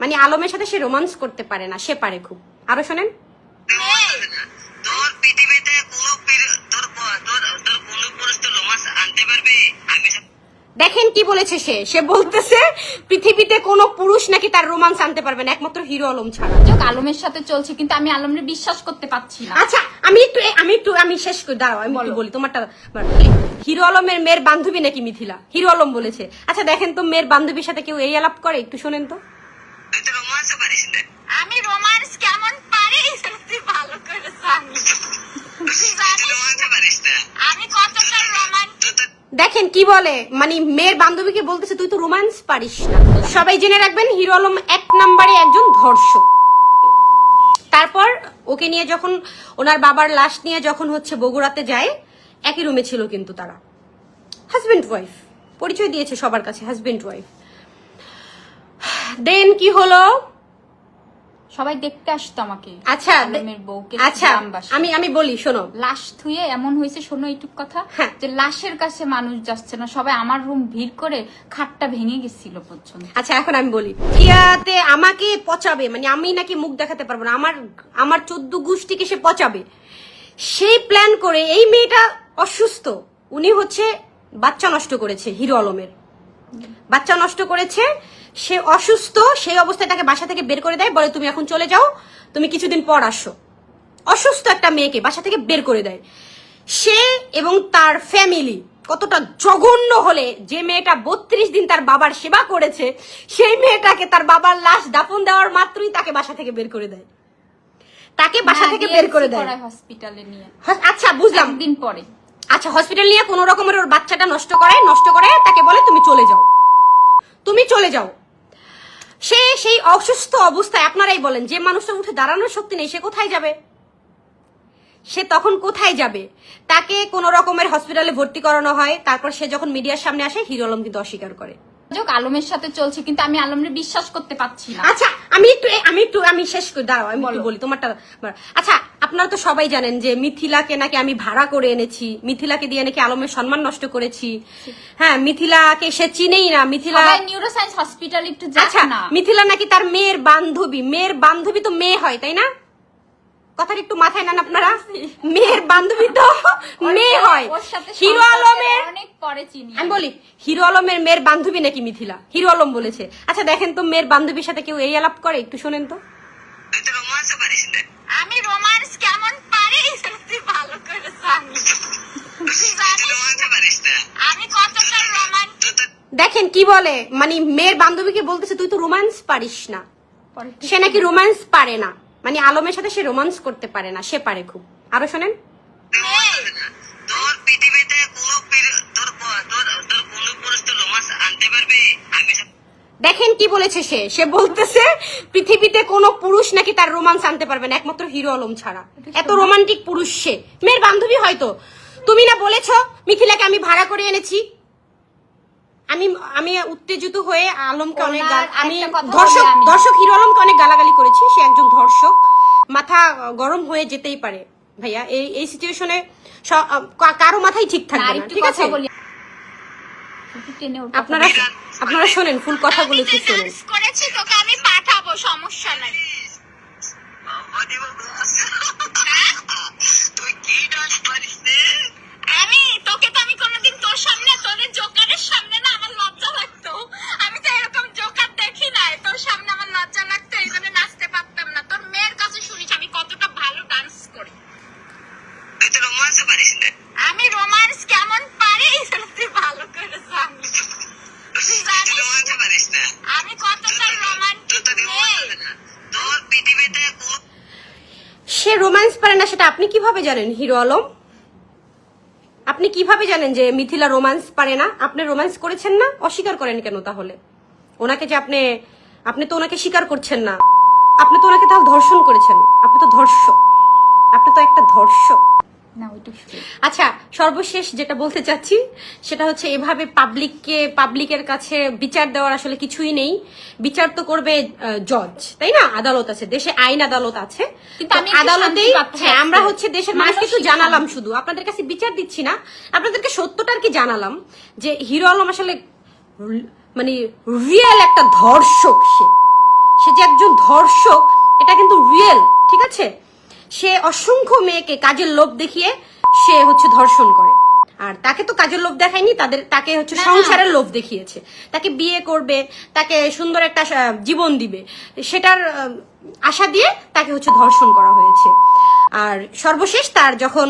মানে আলমের সাথে সে রোমান্স করতে পারে না সে পারে খুব। আরও শোনেন। তোর পৃথিবীতে কোনো পীর- তোর প- তোর তোর কোনো পুরুষ তোর রোমান্স আনতে পারবে? দেখেন কি বলেছে সে। সে বলতেছে পৃথিবীতে কোনো পুরুষ নাকি তার রোমান্স আনতে পারবে না একমাত্র হিরো আলম ছাড়া। যোগ আলমের সাথে চলছে কিন্তু আমি আলমের বিশ্বাস করতে পারছি না। আচ্ছা আমি একটু আমি একটু আমি শেষ করে। দাঁড়াও আমি একটু বলি। তোমারটা হিরো আলমের মেয়ের বান্ধবী নাকি মিথিলা? হিরো আলম বলেছে। আচ্ছা দেখেন তো মেয়ের বান্ধবীর সাথে কেউ এই আলাপ করে? একটু শোনেন তো। রোমান্স পারিস না। আমি রোমান্স কেমন পারি? তুই ভালো করে জানিস রোমান্স পারিস না। আমি কতটা রোমান্স দেখেন কি বলে? মানে মেয়ের বান্ধবীকে বলতেছে তুই তো রোমান্স পারিস না। সবাই জেনে রাখবেন হিরো আলম এক নম্বরে একজন ধর্ষক। তারপর ওকে নিয়ে যখন ওনার বাবার লাশ নিয়ে যখন হচ্ছে বগুড়াতে যায় একই রুমে ছিল কিন্তু তারা। হাজবেন্ড ওয়াইফ পরিচয় দিয়েছে সবার কাছে হাজবেন্ড ওয়াইফ দেন কি হলো? সবাই দেখতে আসতো আমাকে। আচ্ছা আলমের বউকে আচ্ছা আমি আমি বলি শোনো। লাশ থুয়ে এমন হয়েছে শোনো এইটুক কথা হ্যাঁ। যে লাশের কাছে মানুষ যাচ্ছে না সবাই আমার রুম ভিড় করে খাটটা ভেঙে গেছিল পর্যন্ত। আচ্ছা এখন আমি বলি। কিয়াতে আমাকে পচাবে মানে আমি নাকি মুখ দেখাতে পারব না আমার আমার চোদ্দ গোষ্ঠীকে সে পচাবে। সেই প্ল্যান করে এই মেয়েটা অসুস্থ উনি হচ্ছে বাচ্চা নষ্ট করেছে হিরো আলমের। বাচ্চা নষ্ট করেছে সে অসুস্থ সেই অবস্থায় তাকে বাসা থেকে বের করে দেয় বলে তুমি এখন চলে যাও তুমি কিছুদিন পর আসো। অসুস্থ একটা মেয়েকে বাসা থেকে বের করে দেয়। সে এবং তার ফ্যামিলি কতটা জঘন্য হলে যে মেয়েটা বত্রিশ দিন তার বাবার সেবা করেছে সেই মেয়েটাকে তার বাবার লাশ দাফন দেওয়ার মাত্রই তাকে বাসা থেকে বের করে দেয়। তাকে বাসা থেকে বের করে দেয়। হসপিটালে নিয়ে। আচ্ছা বুঝলাম। দিন পরে। আচ্ছা হসপিটাল নিয়ে কোনো রকমের ওর বাচ্চাটা নষ্ট করায় নষ্ট করে তাকে বলে তুমি চলে যাও। তুমি চলে যাও। সে সেই অসুস্থ অবস্থায় আপনারাই বলেন যে মানুষটা উঠে দাঁড়ানোর শক্তি নেই সে কোথায় যাবে? সে তখন কোথায় যাবে? তাকে কোনো রকমের হসপিটালে ভর্তি করানো হয় তারপর সে যখন মিডিয়ার সামনে আসে হিরো আলম কিন্তু অস্বীকার করে। যোগ আলমের সাথে চলছে কিন্তু আমি আলমের বিশ্বাস করতে পারছি না। আচ্ছা আমি একটু আমি একটু আমি শেষ করি দাঁড়াও আমি বলি। তোমারটা আচ্ছা আপনারা তো সবাই জানেন যে মিথিলাকে নাকি আমি ভাড়া করে এনেছি মিথিলাকে দিয়ে নাকি আলমের সম্মান নষ্ট করেছি। হ্যাঁ মিথিলাকে সে চিনেই না মিথিলা নিউরোসায়েন্স হসপিটাল একটু আচ্ছা না। মিথিলা নাকি তার মেয়ের বান্ধবী মেয়ের বান্ধবী তো মেয়ে হয় তাই না? কথাটা একটু মাথায় নেন আপনারা। মেয়ের বান্ধবী তো মেয়ে হয়। হিরো আলমের অনেক পরে চিনি আমি বলি হিরো আলমের মেয়ের বান্ধবী নাকি মিথিলা? হিরো আলম বলেছে। আচ্ছা দেখেন তো মেয়ের বান্ধবীর সাথে কেউ এই আলাপ করে একটু শোনেন তো। রোমান্স পারিস না। আমি রোমান্স কেমন পারি? তুই ভালো করে আমি কতটা তো দেখেন কি বলে? মানে মেয়ের বান্ধবীকে বলতেছে তুই তো রোমান্স পারিস না। সে নাকি রোমান্স পারে না। মানে আলমের সাথে সে রোমান্স করতে পারে না সে পারে খুব। আরও শোনেন। তোর পৃথিবীতে কোনো পীর- তোর প- তোর তোর কোনো পুরুষ তোর রোমান্স আনতে পারবে আমি সব- দেখেন কি বলেছে সে। সে বলতেছে পৃথিবীতে কোনো পুরুষ নাকি তার রোমান্স আনতে পারবে না একমাত্র হিরো আলম ছাড়া। এত রোমান্টিক পুরুষ সে। মেয়ের বান্ধবী হয়তো। তুমি না বলেছ মিথিলাকে আমি ভাড়া করে এনেছি। আমি আমি উত্তেজিত হয়ে আলমকে অনেক আমি ধর্ষক ধর্ষক হিরো আলমকে অনেক গালাগালি করেছি। সে একজন ধর্ষক। মাথা গরম হয়ে যেতেই পারে। ভাইয়া এই এই সিচুয়েশনে কারও মাথাই ঠিক থাকবে না ঠিক আছে? আপনারা। আপনারা শোনেন ফুল কথাগুলো একটু শোনেন। করেছি তোকে আমি পাঠাবো সমস্যা নাই। বাবারে বাবা। তুই কি ডান্স পারিস রে? আমি তোকে তো আমি কোনোদিন তোর সামনে তোদের জোকারের সামনে না আমার লজ্জা লাগতো। আমি তো এরকম জোকার দেখি নাই তোর সামনে আমার লজ্জা লাগতো এই জন্য নাচতে পারতাম না। তোর মেয়ের কাছে শুনিস আমি কতটা ভালো ডান্স করি। তুই তো রোমান্স পারিস না আমি রোমান্স কেমন পারি তুই ভালো করে জানিস রোমান্স রোমান্স সে রোম্যান্স পারে না, সেটা আপনি কীভাবে জানেন, হিরো আলম? আপনি কীভাবে জানেন যে মিথিলা রোম্যান্স পারে না? আপনি রোম্যান্স করেছেন না? অস্বীকার করেন কেন তাহলে? ওনাকে যে আপনি আপনি তো ওনাকে স্বীকার করছেন না। আপনি তো ওনাকে তাহলে ধর্ষণ করেছেন। আপনি তো ধর্ষক। আপনি তো একটা ধর্ষক। না আচ্ছা সর্বশেষ যেটা বলতে চাচ্ছি সেটা হচ্ছে এভাবে পাবলিককে পাবলিকের কাছে বিচার দেওয়ার আসলে কিছুই নেই। বিচার তো করবে জজ তাই না? আদালত আছে দেশে আইন আদালত আছে। কিন্তু আমি আদালতেই হ্যাঁ আমরা হচ্ছে দেশের একটু মানসিক জানালাম শুধু। আপনাদের কাছে বিচার দিচ্ছি না। আপনাদেরকে সত্যটা আর কি জানালাম যে হিরো আলম আসলে মানে রিয়েল একটা ধর্ষক সে। সে যে একজন ধর্ষক এটা কিন্তু রিয়েল ঠিক আছে? সে অসংখ্য মেয়েকে কাজের লোভ দেখিয়ে সে হচ্ছে ধর্ষণ করে। আর তাকে তো কাজের লোভ দেখায়নি তাদের তাকে হচ্ছে। সংসারের লোভ দেখিয়েছে। তাকে বিয়ে করবে তাকে সুন্দর একটা জীবন দিবে। সেটার আশা দিয়ে তাকে হচ্ছে ধর্ষণ করা হয়েছে। আর সর্বশেষ তার যখন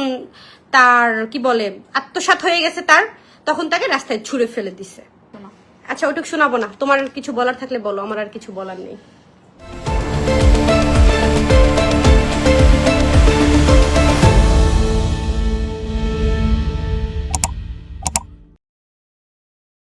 তার কি বলে আত্মসাৎ হয়ে গেছে তার তখন তাকে রাস্তায় ছুঁড়ে ফেলে দিছে। আচ্ছা ওটুক শোনাবো না। তোমার কিছু বলার থাকলে বলো আমার আর কিছু বলার নেই।